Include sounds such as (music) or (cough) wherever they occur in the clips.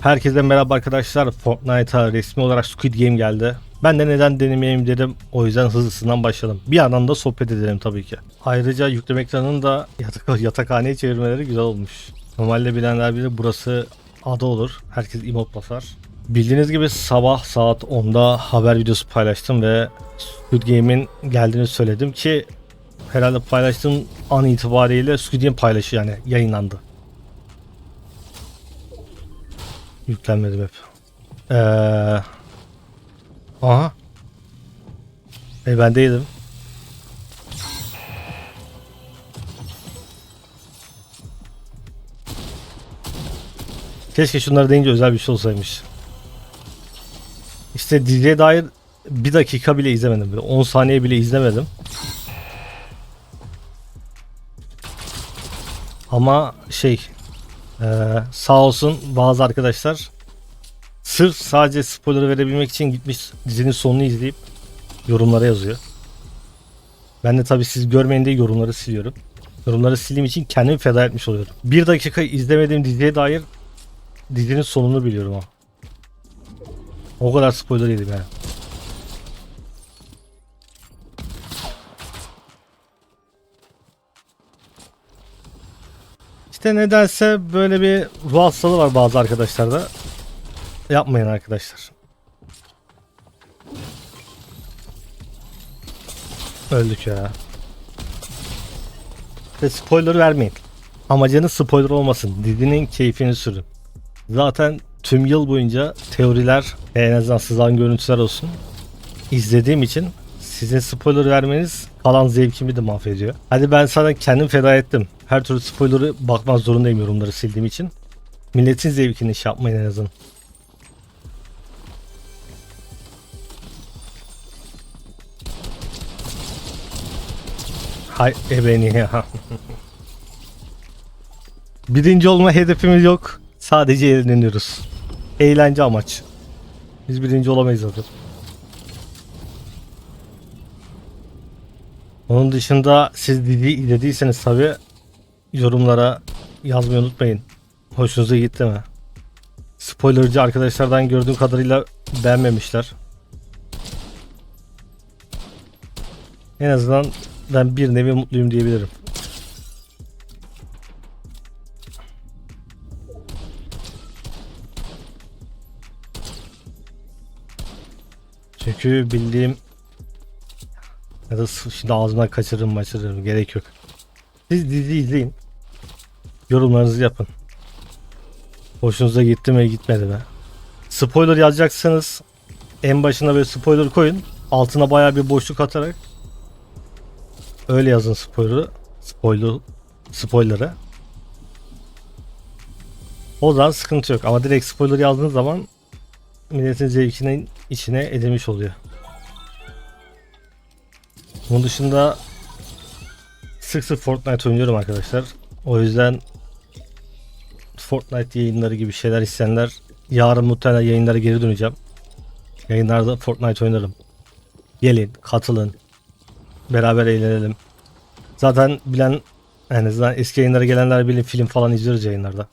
Herkese merhaba arkadaşlar. Fortnite'a resmi olarak Squid Game geldi. Ben de neden denemeyeyim dedim. O yüzden hızlısından başladım. Bir yandan da sohbet edelim tabii ki. Ayrıca yükleme ekranını da yatak yatakhaneye çevirmeleri güzel olmuş. Normalde bilenler bilir burası ada olur. Herkes emot basar. Bildiğiniz gibi sabah saat 10'da haber videosu paylaştım ve Squid Game'in geldiğini söyledim ki herhalde paylaştığım an itibariyle Squid Game paylaşı yani yayınlandı. Yüklenmedim hep. Ee, aha. E bendeydim. Keşke şunları deyince özel bir şey olsaymış. İşte diziye dair bir dakika bile izlemedim. Böyle 10 saniye bile izlemedim. Ama şey ee, sağ olsun bazı arkadaşlar sırf sadece spoiler verebilmek için gitmiş dizinin sonunu izleyip yorumlara yazıyor. Ben de tabii siz görmeyin diye yorumları siliyorum. Yorumları sildiğim için kendimi feda etmiş oluyorum. Bir dakika izlemediğim diziye dair dizinin sonunu biliyorum ha. O kadar spoiler yedim yani. İşte nedense böyle bir ruh hastalığı var bazı arkadaşlarda. Yapmayın arkadaşlar. Öldük ya. Ve spoiler vermeyin. Amacınız spoiler olmasın. Dizinin keyfini sürün. Zaten tüm yıl boyunca teoriler en azından sızan görüntüler olsun. izlediğim için sizin spoiler vermeniz kalan zevkimi de mahvediyor. Hadi ben sana kendim feda ettim. Her türlü spoiler'ı bakmak zorundayım yorumları sildiğim için. Milletin zevkini iş yapmayın en azından. Hay ebeni ya. (laughs) Birinci olma hedefimiz yok. Sadece eğleniyoruz. Eğlence amaç. Biz birinci olamayız zaten. Onun dışında siz diziyi izlediyseniz tabi yorumlara yazmayı unutmayın. Hoşunuza gitti mi? Spoilerci arkadaşlardan gördüğüm kadarıyla beğenmemişler. En azından ben bir nevi mutluyum diyebilirim. Çünkü bildiğim ya da şimdi ağzımdan kaçırırım maçırırım gerek yok. Siz dizi izleyin. Yorumlarınızı yapın. Hoşunuza gitti mi gitmedi mi? Spoiler yazacaksanız en başına böyle spoiler koyun. Altına bayağı bir boşluk atarak öyle yazın spoiler'ı. Spoiler spoiler'ı. O zaman sıkıntı yok ama direkt spoiler yazdığınız zaman milletin zevkinin içine edilmiş oluyor. Bunun dışında sık sık Fortnite oynuyorum arkadaşlar. O yüzden Fortnite yayınları gibi şeyler isteyenler yarın muhtemelen yayınlara geri döneceğim. Yayınlarda Fortnite oynarım. Gelin, katılın. Beraber eğlenelim. Zaten bilen en azından eski yayınlara gelenler bilin film falan izliyoruz yayınlarda.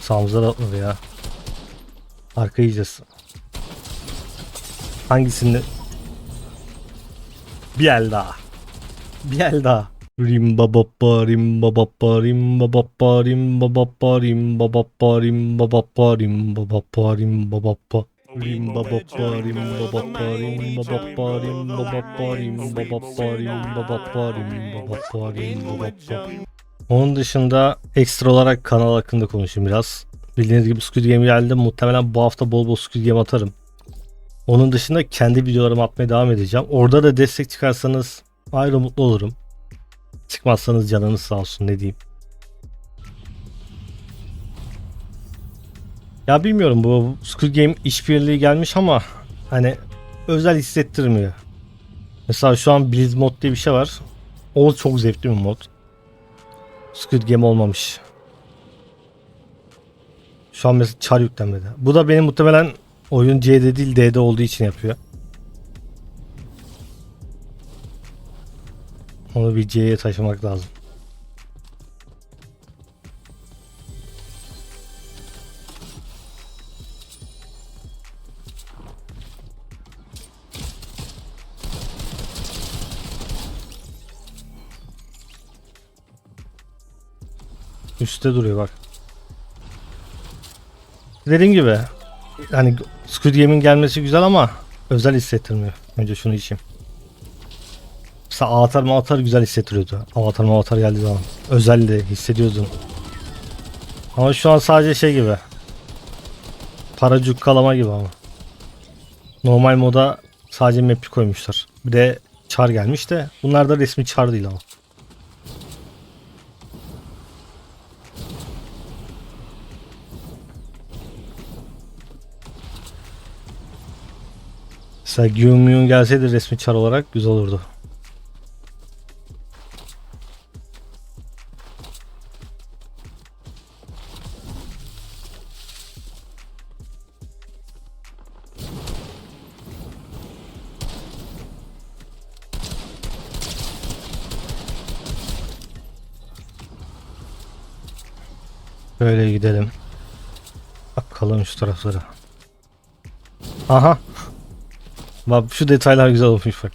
Sağımıza da atmadı ya. Arka yiyeceğiz. Hangisini? Bir el daha. Bir el daha. Rimba bappa rimba bappa rimba bappa rimba bappa rimba bappa rimba bappa rimba bappa rimba bappa Rimba bappa rimba bappa rimba bappa rimba bappa rimba bappa rimba bappa rimba bappa rimba bappa Onun dışında ekstra olarak kanal hakkında konuşayım biraz. Bildiğiniz gibi Squid Game geldi. Muhtemelen bu hafta bol bol Squid Game atarım. Onun dışında kendi videolarımı atmaya devam edeceğim. Orada da destek çıkarsanız ayrı mutlu olurum. Çıkmazsanız canınız sağ olsun ne diyeyim. Ya bilmiyorum bu Squid Game işbirliği gelmiş ama hani özel hissettirmiyor. Mesela şu an Blizz mod diye bir şey var. O çok zevkli bir mod. Squid Game olmamış. Şu an mesela çar yüklenmedi. Bu da benim muhtemelen oyun C'de değil D'de olduğu için yapıyor. Onu bir C'ye taşımak lazım. Üstte duruyor bak. Dediğim gibi hani Squid Game'in gelmesi güzel ama özel hissettirmiyor. Önce şunu içeyim. Mesela avatar avatar güzel hissettiriyordu. Avatar avatar geldiği zaman. Özeldi hissediyordun. Ama şu an sadece şey gibi. Para cukkalama gibi ama. Normal moda sadece map'i koymuşlar. Bir de çar gelmiş de bunlar da resmi çar değil ama. Mesela Gyun Myun gelseydi resmi çar olarak güzel olurdu. Böyle gidelim. Bakalım şu taraflara. Aha. Bak şu detaylar güzel olmuş bak.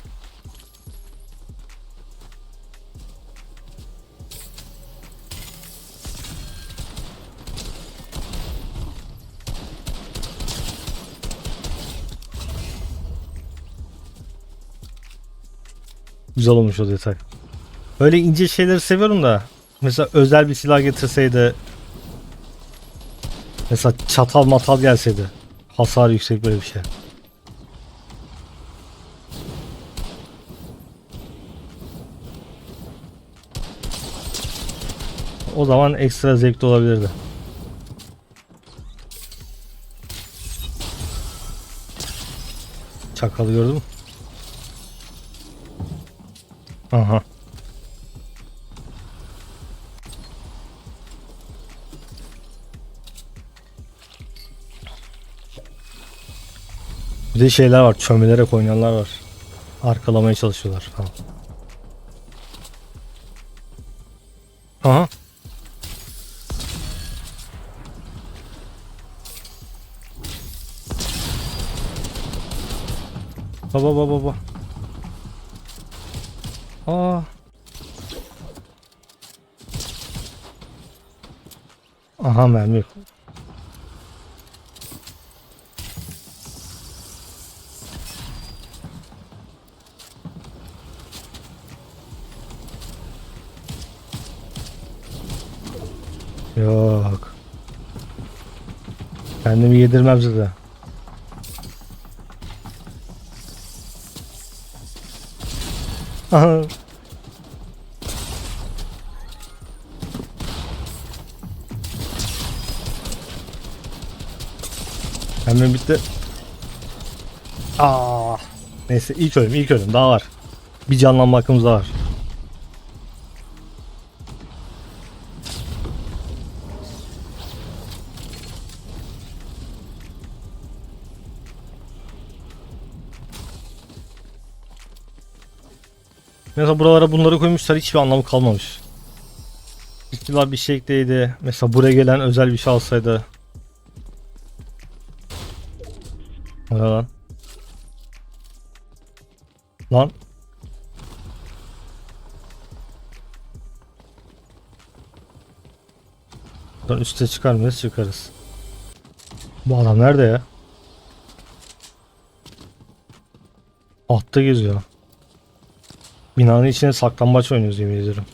Güzel olmuş o detay. Öyle ince şeyleri seviyorum da. Mesela özel bir silah getirseydi. Mesela çatal matal gelseydi. Hasar yüksek böyle bir şey. O zaman ekstra zevkli olabilirdi. Çakalı gördün mü? Aha. Bir de şeyler var, çömelerek oynayanlar var. Arkalamaya çalışıyorlar falan. Aha. Baba baba baba. Aa. Aha mermi yok. Yok. Kendimi yedirmem size. Hemen bitti. Aa. Neyse ilk ölüm ilk ölüm daha var. Bir canlanma hakkımız daha var. Mesela buralara bunları koymuşlar hiçbir anlamı kalmamış. İstiklal bir ekleydi. Mesela buraya gelen özel bir şey alsaydı. Ne lan? Lan. Buradan üste çıkar mıyız? Çıkarız. Bu adam nerede ya? Altta geziyor. Binanın içine saklambaç oynuyoruz yemin ediyorum.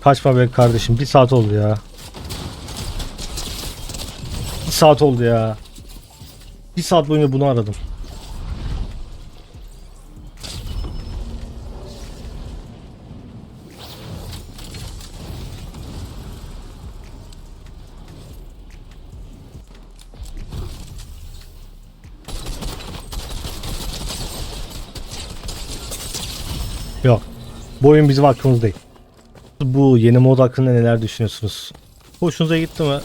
Kaçma be kardeşim. Bir saat oldu ya. Bir saat oldu ya. Bir saat boyunca bunu aradım. Yok. Bu oyun bizim hakkımız değil. Bu yeni mod hakkında neler düşünüyorsunuz? Hoşunuza gitti mi?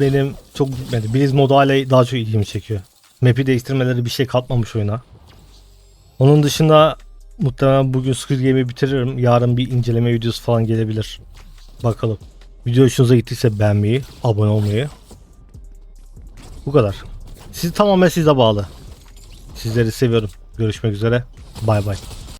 Benim çok gitmedi. Blizz modu hala daha çok ilgimi çekiyor. Map'i değiştirmeleri bir şey katmamış oyuna. Onun dışında muhtemelen bugün Squid Game'i bitiririm. Yarın bir inceleme videosu falan gelebilir. Bakalım. Video hoşunuza gittiyse beğenmeyi, abone olmayı. Bu kadar. Sizi tamamen size bağlı. Sizleri seviyorum. Görüşmek üzere. Bay bay.